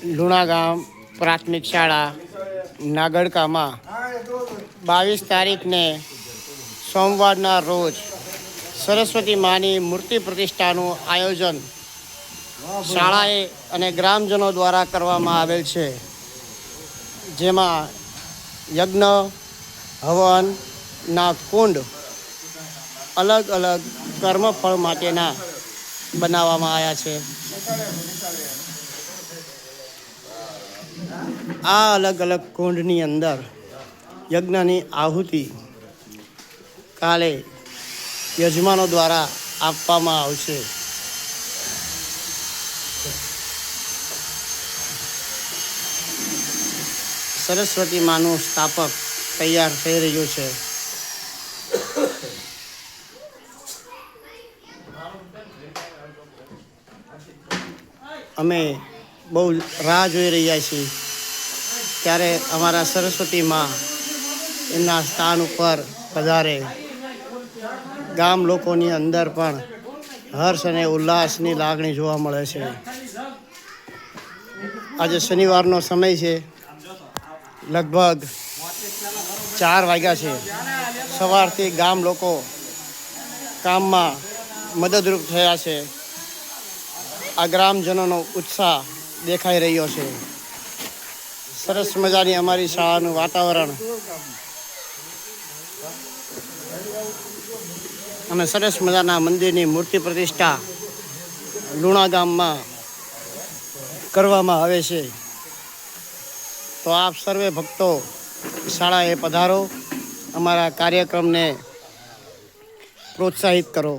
લુણા ગામ પ્રાથમિક શાળા નાગડકામાં બાવીસ તારીખને સોમવારના રોજ સરસ્વતી માની મૂર્તિ પ્રતિષ્ઠાનું આયોજન શાળાએ અને ગ્રામજનો દ્વારા કરવામાં આવેલ છે. જેમાં યજ્ઞ, હવનના કુંડ, અલગ અલગ કર્મફળ માટેના બનાવવામાં આવ્યા છે. આ અલગ અલગ કુંડની અંદર યજ્ઞની આહુતિ કાલે યજમાનો દ્વારા આપવામાં આવશે. સરસ્વતી માનું સ્થાપક તૈયાર થઈ રહ્યું છે. અમે બહુ રાહ જોઈ રહ્યા છીએ. ત્યારે અમારા સરસ્વતી માં એમના સ્થાન ઉપર પધારે ગામ લોકોની અંદર પણ હર્ષ અને ઉલ્લાસની લાગણી જોવા મળે છે. આજે શનિવારનો સમય છે. લગભગ ચાર વાગ્યા છે. સવારથી ગામ લોકો કામમાં મદદરૂપ થયા છે. આ ગ્રામજનોનો ઉત્સાહ દેખાઈ રહ્યો છે. સરસ મજાની અમારી શાળાનું વાતાવરણ. અને સરસ મજાના મંદિરની મૂર્તિ પ્રતિષ્ઠા લુણા ગામમાં કરવામાં આવે છે. તો આપ સર્વે ભક્તો શાળાએ પધારો. અમારા કાર્યક્રમને પ્રોત્સાહિત કરો.